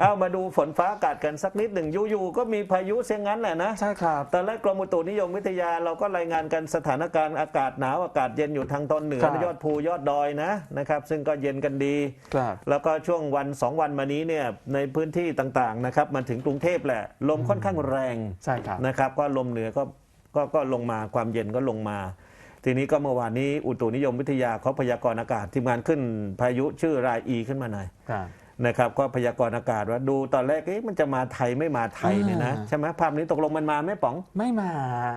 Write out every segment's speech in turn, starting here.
เอามาดูฝนฟ้าอากาศกันสักนิดหนึ่งอยู่ๆก็มีพายุเสียงั้นแหละนะใช่ครับตอนแรกกรมอุตุนิยมวิทยาเราก็รายงานกันสถานการณ์อากาศหนาวอากาศเย็นอยู่ทางตอนเหนือครับยอดภูยอดดอยนะนะครับ ซึ่งก็เย็นกันดีครับแล้วก็ช่วงวันสองวันมานี้เนี่ยในพื้นที่ต่างๆนะครับมาถึงกรุงเทพแหละ ลมค่อนข้างแรงใช่ครับนะครับก็ลมเหนือก็ก็ก็ลงมาความเย็นก็ลงมา ทีนี้ก็เมื่อวานนี้อุตุนิยมวิทยาเขาพยากรณ์อากาศทีมงานขึ้นพายุชื่อรายอีขึ้นมาหน่อยครับ นะครับก็พยากรณ์อากาศว่าดูตอนแรกเอ๊ะมันจะมาไทยไม่มาไทยเนี่ยนะอ่าใช่ไหมภาพนี้ตกลงมันมาไหม่ป๋อง ไม่มา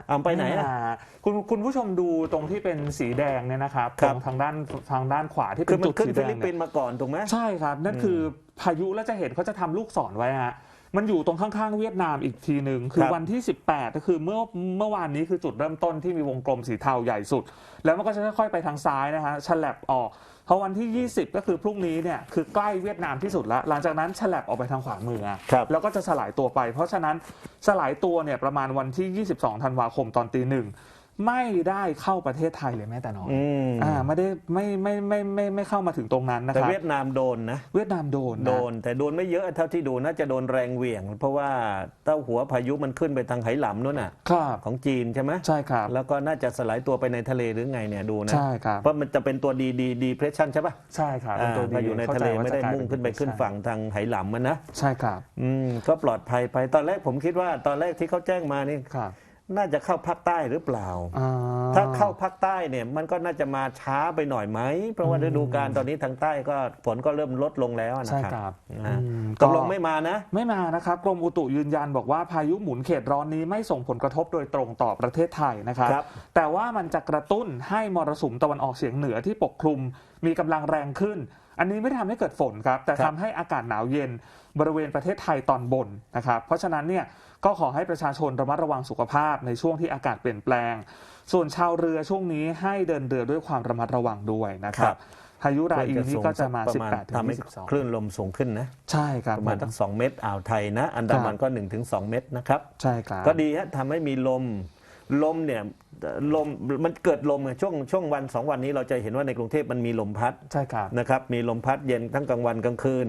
เอาไปไหนอะม่มาคุณคุณผู้ชมดูตรงที่เป็นสีแดงเนี่ยนะครับคตรัรบงทางด้านทางด้านขวาที่คืเป็อนมันจุดขึ้นสีแดฟิงลิปปิเนี่ยนส์มาก่อนถูกไหมใช่ครับนั่นคือพายุแล้วจะเห็นเขาจะทำลูกศรไว้ฮะ มันอยู่ตรงข้างๆเวียดนามอีกทีหนึ่งคือวันที่ 18 ก็คือเมื่อเมื่อวานนี้คือจุดเริ่มต้นที่มีวงกลมสีเทาใหญ่สุด แล้วมันก็จะค่อยๆไปทางซ้ายนะฮะฉลับออกเพราะวันที่ 20 ก็คือพรุ่งนี้เนี่ยคือใกล้เวียดนามที่สุดแล้ว หลังจากนั้นฉลับออกไปทางขวามืออะครับแล้วก็จะสลายตัวไป เพราะฉะนั้นสลายตัวเนี่ยประมาณวันที่ 22 ธันวาคมตอนตีหนึ่ง ไม่ได้เข้าประเทศไทยเลยแม้แต่น้อยอืม อ่าไม่ได้ไม่ไม่ไม่ไม่ไม่เข้ามาถึงตรงนั้นนะแต่ครับเวียดนามโดนนะ เวียดนามโดนนะ โดนแต่โดนไม่เยอะเท่าที่ดูน่าจะโดนแรงเหวี่ยง เพราะว่าเต้าหัวพายุมันขึ้นไปทางไหหลำนู่นน่ะ ครับของจีนใช่ไหมใช่ครับ แล้วก็น่าจะสลายตัวไปในทะเลหรือไงเนี่ยดูนะใช่ครับ เพราะมันจะเป็นตัวดีดีดีเพรสชันใช่ปะใช่ครับอ่าเป็นตัวมาอยู่ในข้าทะใจเลว่าไม่ได้จะกลายมุ่งขึ้นไปขึ้นฝั่งทางไหหลำมันนะใช่ครับอืมก็ปลอดภัยไปตอนแรกผมคิดว่าตอนแรกที่เขาแจ้งมานี่ ครับ น่าจะเข้าภาคใต้หรือเปล่าอ่า ถ้าเข้าภาคใต้เนี่ยมันก็น่าจะมาช้าไปหน่อยไหม เพราะว่าอืมฤดูกาลตอนนี้ทางใต้ก็ฝนก็เริ่มลดลงแล้วนะใช่คครับรับนะอืมตกลงไม่มานะ ไม่มานะครับ กรมอุตุยืนยันบอกว่าพายุหมุนเขตร้อนนี้ไม่ส่งผลกระทบโดยตรงต่อประเทศไทยนะครับครับแต่ว่ามันจะกระตุ้นให้มรสุมตะวันออกเฉียงเหนือที่ปกคลุมมีกำลังแรงขึ้น อันนี้ไม่ได้ทำให้เกิดฝนครับ แต่ครัทำบให้อากาศหนาวเย็นบริเวณประเทศไทยตอนบนนะครับ เพราะฉะนั้นเนี่ยก็ขอให้ประชาชนระมัดระวังสุขภาพในช่วงที่อากาศเปลี่ยนแปลง ส่วนชาวเรือช่วงนี้ให้เดินเรือด้วยความระมัดระวังด้วยนะครับพายุราอีนี่ก็จะมา ประณ18ถึงทำให้คลื่นลมสูงขึ้นนะ22ใช่ครับประมาณผ ทั้งสองเมตรอ่าวไทยนะ อันดามันก็1นถึงสเมตรนะครับ ใช่ครับ ก็ดีฮะทำให้มีลม ลมเนี่ยลมมันเกิดลมไงช่วงช่วงวันสองวันนี้เราจะเห็นว่าในกรุงเทพมันมีลมพัดใช่ครับนะครับมีลมพัดเย็นทั้งกลางวันกลางคืน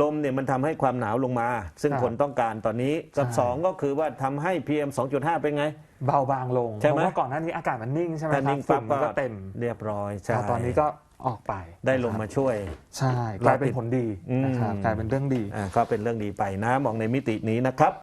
ลมเนี่ยมันทำให้ความหนาวลงมา ซึ่งครับคนต้องการตอนนี้กับใช่สองก็คือว่าทำให้ PM 2.5 เป็นไงเบาบางลงใช่ไหมเพราะว่าก่อนหน้านี้อากาศมันนิ่งใช่ไหมคถ้ารับนิ่งฝุ่ปั๊บนมันก็เต็มเรียบร้อยใช่แต่ตอนนี้ก็ออกไปได้ลมนะครับมาช่วย ใช่กลายเป็นผลดีอืมนะครับกลายเป็นเรื่องดีอ่าก็เป็นเรื่องดีไปนะมองในมิตินี้นะครับ